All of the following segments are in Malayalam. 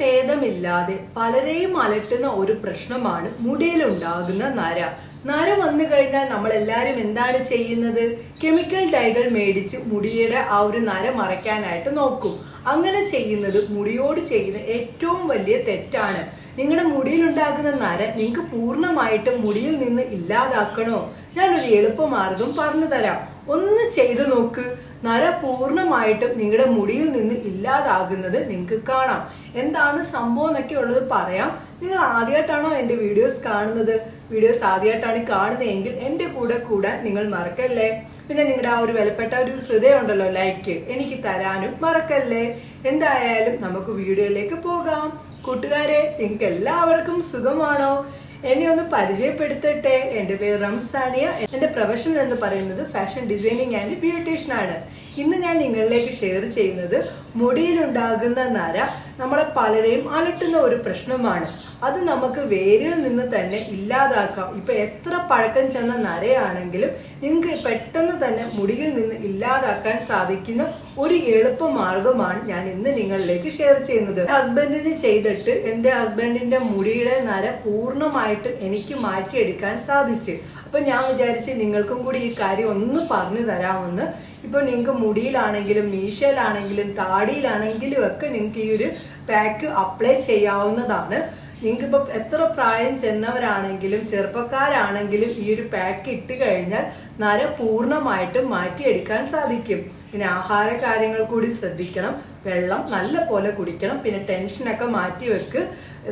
ഭേദമില്ലാതെ പലരെയും അലട്ടുന്ന ഒരു പ്രശ്നമാണ് മുടിയിൽ ഉണ്ടാകുന്ന നര. നര വന്നു കഴിഞ്ഞാൽ നമ്മൾ എല്ലാവരും എന്താണ് ചെയ്യുന്നത്? കെമിക്കൽ ഡൈകൾ മേടിച്ച് മുടിയുടെ ആ ഒരു നര മറയ്ക്കാനായിട്ട് നോക്കും. അങ്ങനെ ചെയ്യുന്നത് മുടിയോട് ചെയ്യുന്ന ഏറ്റവും വലിയ തെറ്റാണ്. നിങ്ങളുടെ മുടിയിൽ ഉണ്ടാകുന്ന നര നിങ്ങൾക്ക് പൂർണമായിട്ടും മുടിയിൽ നിന്ന് ഇല്ലാതാക്കണോ? ഞാനൊരു എളുപ്പമാർഗം പറഞ്ഞു തരാം. ഒന്ന് ചെയ്തു നോക്ക്. നര പൂർണമായിട്ടും നിങ്ങളുടെ മുടിയിൽ നിന്ന് ഇല്ലാതാകുന്നത് നിങ്ങൾക്ക് കാണാം. എന്താണ് സംഭവം എന്നൊക്കെ ഉള്ളത് പറയാം. നിങ്ങൾ ആദ്യമായിട്ടാണോ എന്റെ വീഡിയോസ് കാണുന്നത്? വീഡിയോസ് ആദ്യമായിട്ടാണ് കാണുന്നതെങ്കിൽ എന്റെ കൂടെ കൂടാൻ നിങ്ങൾ മറക്കല്ലേ? പിന്നെ നിങ്ങളുടെ ആ ഒരു വിലപ്പെട്ട ഒരു ഹൃദയം ഉണ്ടല്ലോ ലൈക്ക് എനിക്ക് തരാനും മറക്കല്ലേ? എന്തായാലും നമുക്ക് വീഡിയോയിലേക്ക് പോകാം. കൂട്ടുകാരെ നിങ്ങൾക്ക് എല്ലാവർക്കും സുഖമാണോ? എന്നെ ഒന്ന് പരിചയപ്പെടുത്തട്ടെ. എന്റെ പേര് റംസാനിയ. എന്റെ പ്രൊഫഷൻ എന്ന് പറയുന്നത് ഫാഷൻ ഡിസൈനിങ് ആൻഡ് ബ്യൂട്ടീഷ്യൻ ആണ്. ഇന്ന് ഞാൻ നിങ്ങളിലേക്ക് ഷെയർ ചെയ്യുന്നത് മുടിയിലുണ്ടാകുന്ന നര നമ്മളെ പലരെയും അലട്ടുന്ന ഒരു പ്രശ്നമാണ്. അത് നമുക്ക് വേരിൽ നിന്ന് തന്നെ ഇല്ലാതാക്കാം. ഇപ്പൊ എത്ര പഴക്കം ചെന്ന നരയാണെങ്കിലും നിങ്ങൾക്ക് പെട്ടെന്ന് തന്നെ മുടിയിൽ നിന്ന് ഇല്ലാതാക്കാൻ സാധിക്കുന്ന ഒരു എളുപ്പ മാർഗമാണ് ഞാൻ ഇന്ന് നിങ്ങളിലേക്ക് ഷെയർ ചെയ്യുന്നത്. ഹസ്ബൻഡിന് ചെയ്തിട്ട് എന്റെ ഹസ്ബൻഡിന്റെ മുടിയുടെ നര പൂർണമായിട്ട് എനിക്ക് മാറ്റിയെടുക്കാൻ സാധിച്ചു. അപ്പൊ ഞാൻ വിചാരിച്ച് നിങ്ങൾക്കും കൂടി ഈ കാര്യം ഒന്ന് പറഞ്ഞു തരാമെന്ന്. ഇപ്പൊ നിങ്ങൾക്ക് മുടിയിലാണെങ്കിലും മീശയിലാണെങ്കിലും താടിയിലാണെങ്കിലും ഒക്കെ നിങ്ങൾക്ക് ഈ ഒരു പാക്ക് അപ്ലൈ ചെയ്യാവുന്നതാണ്. നിങ്ങൾക്ക് ഇപ്പൊ എത്ര പ്രായം ചെന്നവരാണെങ്കിലും ചെറുപ്പക്കാരാണെങ്കിലും ഈ ഒരു പാക്ക് ഇട്ട് കഴിഞ്ഞാൽ നര പൂർണമായിട്ടും മാറ്റിയെടുക്കാൻ സാധിക്കും. പിന്നെ ആഹാര കാര്യങ്ങൾ കൂടി ശ്രദ്ധിക്കണം. വെള്ളം നല്ല പോലെ കുടിക്കണം. പിന്നെ ടെൻഷനൊക്കെ മാറ്റി വെക്ക്.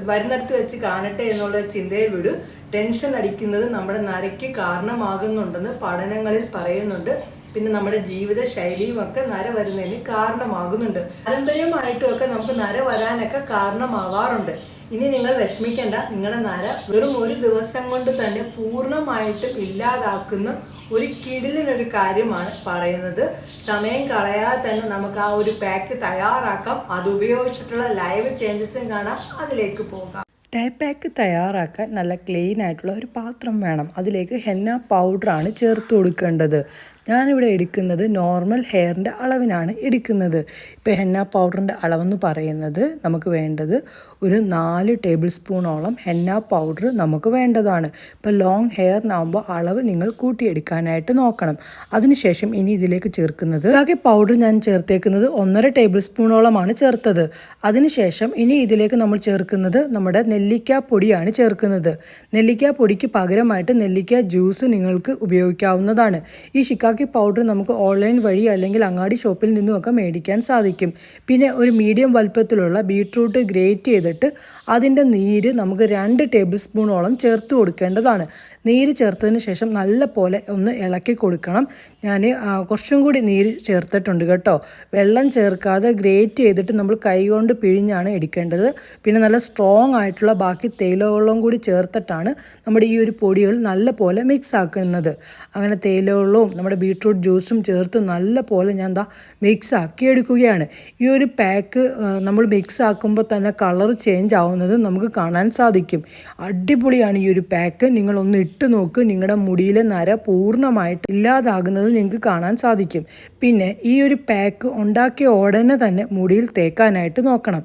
വരുന്നിടത്ത് വെച്ച് കാണട്ടെ എന്നുള്ള ചിന്തയിൽ വിടും. ടെൻഷൻ അടിക്കുന്നത് നമ്മുടെ നരയ്ക്ക് കാരണമാകുന്നുണ്ടെന്ന് പഠനങ്ങളിൽ പറയുന്നുണ്ട്. പിന്നെ നമ്മുടെ ജീവിത ശൈലിയും ഒക്കെ നര വരുന്നതിന് കാരണമാകുന്നുണ്ട്. പാരമ്പര്യമായിട്ടും ഒക്കെ നമുക്ക് നര വരാനൊക്കെ കാരണമാവാറുണ്ട്. ഇനി നിങ്ങൾ വിഷമിക്കേണ്ട. നിങ്ങളുടെ നര വെറും ഒരു ദിവസം കൊണ്ട് തന്നെ പൂർണമായിട്ടും ഇല്ലാതാക്കുന്ന ഒരു കിടിലിനൊരു കാര്യമാണ് പറയുന്നത്. സമയം കളയാതെ തന്നെ നമുക്ക് ആ ഒരു പാക്ക് തയ്യാറാക്കാം. അത് ഉപയോഗിച്ചിട്ടുള്ള ലൈവ് ചേഞ്ചസും കാണാം. അതിലേക്ക് പോകാം. ഡൈ പാക്ക് തയ്യാറാക്കാൻ നല്ല ക്ലീൻ ആയിട്ടുള്ള ഒരു പാത്രം വേണം. അതിലേക്ക് ഹെന്ന പൗഡറാണ് ചേർത്ത് കൊടുക്കേണ്ടത്. ഞാനിവിടെ എടുക്കുന്നത് നോർമൽ ഹെയറിന്റെ അളവിനാണ് എടുക്കുന്നത്. ഇപ്പോൾ ഹെന്ന പൗഡറിന്റെ അളവെന്ന് പറയുന്നത് നമുക്ക് വേണ്ടത് ഒരു നാല് ടേബിൾ സ്പൂണോളം ഹെന്ന പൗഡർ നമുക്ക് വേണ്ടതാണ്. ഇപ്പോൾ ലോങ് ഹെയറിനാകുമ്പോൾ അളവ് നിങ്ങൾ കൂട്ടിയെടുക്കാനായിട്ട് നോക്കണം. അതിനുശേഷം ഇനി ഇതിലേക്ക് ചേർക്കുന്നത് ആകെ പൗഡർ ഞാൻ ചേർത്തേക്കുന്നത് ഒന്നര ടേബിൾ സ്പൂണോളമാണ് ചേർത്തത്. അതിനുശേഷം ഇനി ഇതിലേക്ക് നമ്മൾ ചേർക്കുന്നത് നമ്മുടെ നെല്ലിക്ക പൊടിയാണ് ചേർക്കുന്നത്. നെല്ലിക്ക പൊടിക്ക് പകരമായിട്ട് നെല്ലിക്ക ജ്യൂസ് നിങ്ങൾക്ക് ഉപയോഗിക്കാവുന്നതാണ്. ഈ ഷിക്കാക്കി പൗഡർ നമുക്ക് ഓൺലൈൻ വഴി അല്ലെങ്കിൽ അങ്ങാടി ഷോപ്പിൽ നിന്നുമൊക്കെ മേടിക്കാൻ സാധിക്കും. പിന്നെ ഒരു മീഡിയം വലുപ്പത്തിലുള്ള ബീട്രൂട്ട് ഗ്രേറ്റ് ചെയ്തിട്ട് അതിന്റെ നീര് നമുക്ക് രണ്ട് ടേബിൾ സ്പൂണോളം ചേർത്ത് കൊടുക്കേണ്ടതാണ്. നീര് ചേർത്തതിന് ശേഷം നല്ല പോലെ ഒന്ന് ഇളക്കി കൊടുക്കണം. ഞാൻ കുറച്ചും കൂടി നീര് ചേർത്തിട്ടുണ്ട് കേട്ടോ. വെള്ളം ചേർക്കാതെ ഗ്രേറ്റ് ചെയ്തിട്ട് നമ്മൾ കൈകൊണ്ട് പിഴിഞ്ഞാണ് എടുക്കേണ്ടത്. പിന്നെ നല്ല സ്ട്രോങ് ആയിട്ടുള്ള ബാക്കി തേയിലവെള്ളം കൂടി ചേർത്തിട്ടാണ് നമ്മുടെ ഈ ഒരു പൊടികൾ നല്ല പോലെ മിക്സ് ആക്കുന്നത്. അങ്ങനെ തേയിലവെള്ളവും നമ്മുടെ ബീട്രൂട്ട് ജ്യൂസും ചേർത്ത് നല്ല പോലെ ഞാൻ എന്താ മിക്സ് ആക്കി എടുക്കുകയാണ്. ഈ ഒരു പാക്ക് നമ്മൾ മിക്സ് ആക്കുമ്പോൾ തന്നെ കളർ ചേഞ്ച് ആവുന്നത് നമുക്ക് കാണാൻ സാധിക്കും. അടിപൊളിയാണ് ഈ ഒരു പാക്ക്. നിങ്ങളൊന്ന് ഇട്ട് നോക്ക്. നിങ്ങളുടെ മുടിയിലെ നര പൂർണമായിട്ട് ഇല്ലാതാകുന്നത് നിങ്ങൾക്ക് കാണാൻ സാധിക്കും. പിന്നെ ഈ ഒരു പാക്ക് ഉണ്ടാക്കിയ ഉടനെ തന്നെ മുടിയിൽ തേക്കാനായിട്ട് നോക്കണം.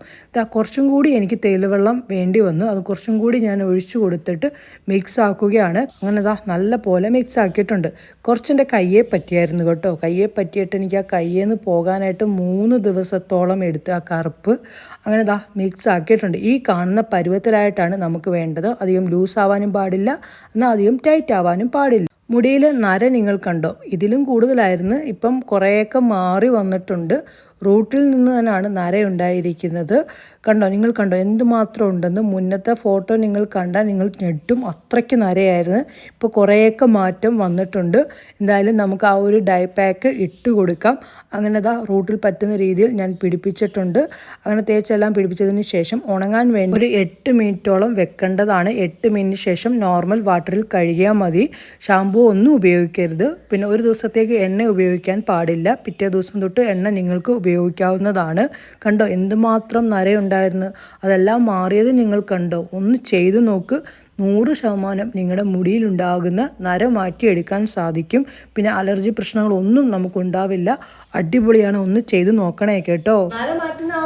കുറച്ചും കൂടി എനിക്ക് തേയിലവെള്ളം വേണ്ടി വന്നു. അത് കുറച്ചും കൂടി ഞാൻ ഒഴിച്ചു കൊടുത്തിട്ട് മിക്സ് ആക്കുകയാണ് അങ്ങനെ ദാ നല്ല പോലെ മിക്സ് ആക്കിയിട്ടുണ്ട് കുറച്ചെന്റെ കയ്യെ പറ്റിയായിരുന്നു കേട്ടോ. കയ്യെ പറ്റിയിട്ട് എനിക്ക് ആ കയ്യിൽ നിന്ന് പോകാനായിട്ട് മൂന്ന് ദിവസത്തോളം എടുത്ത് ആ കറുപ്പ് അങ്ങനെ ദാ മിക്സ് ആക്കിയിട്ടുണ്ട്. ഈ കാണുന്ന പരുവത്തിലായിട്ടാണ് നമുക്ക് വേണ്ടത്. അധികം ലൂസ് ആവാനും പാടില്ല. എന്നാൽ അധികം ടൈറ്റ് ആവാനും പാടില്ല. മുടിയിൽ നര നിങ്ങൾ കണ്ടോ? ഇതിലും കൂടുതലായിരുന്നു. ഇപ്പം കുറേയൊക്കെ മാറി വന്നിട്ടുണ്ട്. റൂട്ടിൽ നിന്ന് തന്നെയാണ് നര ഉണ്ടായിരിക്കുന്നത് കണ്ടോ? നിങ്ങൾ കണ്ടോ? എന്തുമാത്രം ഉണ്ടെന്ന് മുന്നത്തെ ഫോട്ടോ നിങ്ങൾ കണ്ടാൽ നിങ്ങൾ ഞെട്ടും. അത്രയ്ക്ക് നരയായിരുന്നു. ഇപ്പോൾ കുറേയൊക്കെ മാറ്റം വന്നിട്ടുണ്ട്. എന്തായാലും നമുക്ക് ആ ഒരു ഡൈ പാക്ക് ഇട്ട് കൊടുക്കാം. അങ്ങനെ ദാ റൂട്ടിൽ പറ്റുന്ന രീതിയിൽ ഞാൻ പിടിപ്പിച്ചിട്ടുണ്ട്. അങ്ങനെ തേച്ചെല്ലാം പിടിപ്പിച്ചതിന് ശേഷം ഉണങ്ങാൻ വേണ്ടി ഒരു എട്ട് മിനിറ്റോളം വെക്കേണ്ടതാണ്. എട്ട് മിനിറ്റിന് ശേഷം നോർമൽ വാട്ടറിൽ കഴുകിയാൽ മതി. ഷാമ്പൂ ഒന്നും ഉപയോഗിക്കരുത്. പിന്നെ ഒരു ദിവസത്തേക്ക് എണ്ണ ഉപയോഗിക്കാൻ പാടില്ല. പിറ്റേ ദിവസം തൊട്ട് എണ്ണ നിങ്ങൾക്ക് ഉപയോഗിക്കാവുന്നതാണ്. കണ്ടോ എന്തുമാത്രം നരയുണ്ടായിരുന്നു. അതെല്ലാം മാറിയത് നിങ്ങൾ കണ്ടോ. ഒന്ന് ചെയ്തു നോക്ക്. നൂറ് ശതമാനം നിങ്ങളുടെ മുടിയിലുണ്ടാകുന്ന നര മാറ്റിയെടുക്കാൻ സാധിക്കും. പിന്നെ അലർജി പ്രശ്നങ്ങളൊന്നും നമുക്കുണ്ടാവില്ല. അടിപൊളിയാണ്. ഒന്ന് ചെയ്ത് നോക്കണേ കേട്ടോ.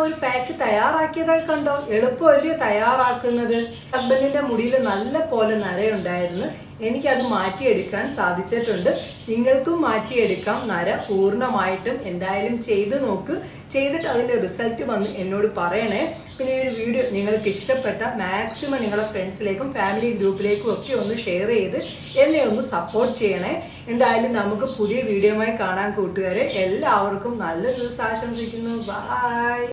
ഒരു പാക്ക് തയ്യാറാക്കിയതായി കണ്ടോ? എളുപ്പമല്ലേ തയ്യാറാക്കുന്നത്? ഹസ്ബൻഡിന്റെ മുടിയിൽ നല്ല പോലെ നരയുണ്ടായിരുന്നു. എനിക്കത് മാറ്റിയെടുക്കാൻ സാധിച്ചിട്ടുണ്ട്. നിങ്ങൾക്കും മാറ്റിയെടുക്കാം. നര പൂർണമായിട്ടും എന്തായാലും ചെയ്തു നോക്ക്. ചെയ്തിട്ട് അതിന്റെ റിസൾട്ട് വന്ന് എന്നോട് പറയണേ. പിന്നെ ഈ ഒരു വീഡിയോ നിങ്ങൾക്ക് ഇഷ്ടപ്പെട്ട മാക്സിമം നിങ്ങളുടെ ഫ്രണ്ട്സിലേക്കും ഫാമിലി ഗ്രൂപ്പിലേക്കും ഒക്കെ ഒന്ന് ഷെയർ ചെയ്ത് എന്നെ ഒന്ന് സപ്പോർട്ട് ചെയ്യണേ. എന്തായാലും നമുക്ക് പുതിയ വീഡിയോയുമായി കാണാൻ കൂട്ടുകാരെ എല്ലാവർക്കും നല്ലൊരു ദിവസം ആശംസിക്കുന്നു. ബൈ